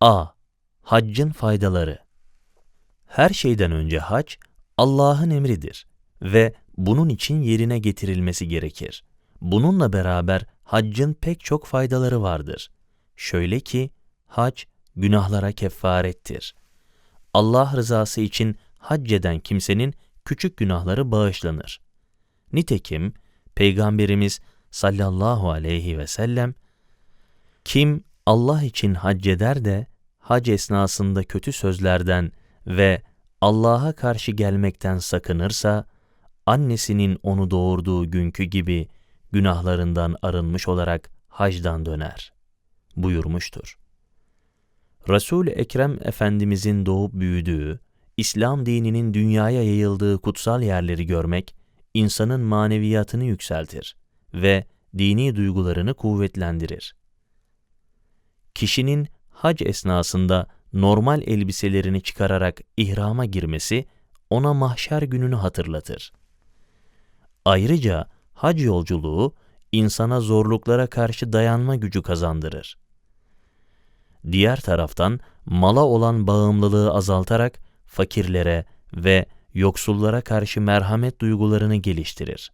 A. Haccın faydaları Her şeyden önce hac, Allah'ın emridir ve bunun için yerine getirilmesi gerekir. Bununla beraber haccın pek çok faydaları vardır. Şöyle ki, hac günahlara kefarettir. Allah rızası için hac eden kimsenin küçük günahları bağışlanır. Nitekim Peygamberimiz sallallahu aleyhi ve sellem, kim Allah için hac eder de hac esnasında kötü sözlerden ve Allah'a karşı gelmekten sakınırsa, annesinin onu doğurduğu günkü gibi günahlarından arınmış olarak hacdan döner buyurmuştur. Resul-i Ekrem Efendimizin doğup büyüdüğü, İslam dininin dünyaya yayıldığı kutsal yerleri görmek, insanın maneviyatını yükseltir ve dini duygularını kuvvetlendirir. Kişinin hac esnasında normal elbiselerini çıkararak ihrama girmesi, ona mahşer gününü hatırlatır. Ayrıca hac yolculuğu, insana zorluklara karşı dayanma gücü kazandırır. Diğer taraftan mala olan bağımlılığı azaltarak fakirlere ve yoksullara karşı merhamet duygularını geliştirir.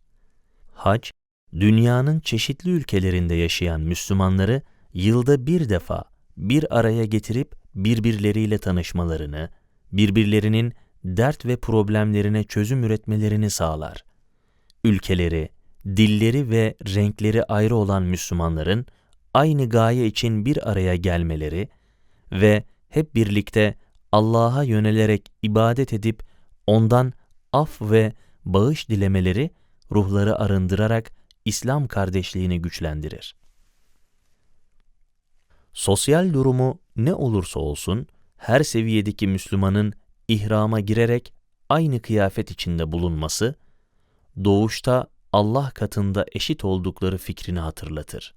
Hac, dünyanın çeşitli ülkelerinde yaşayan Müslümanları yılda bir defa bir araya getirip birbirleriyle tanışmalarını, birbirlerinin dert ve problemlerine çözüm üretmelerini sağlar. Ülkeleri, dilleri ve renkleri ayrı olan Müslümanların aynı gaye için bir araya gelmeleri ve hep birlikte Allah'a yönelerek ibadet edip ondan af ve bağış dilemeleri ruhları arındırarak İslam kardeşliğini güçlendirir. Sosyal durumu ne olursa olsun her seviyedeki Müslümanın ihrama girerek aynı kıyafet içinde bulunması, doğuşta Allah katında eşit oldukları fikrini hatırlatır.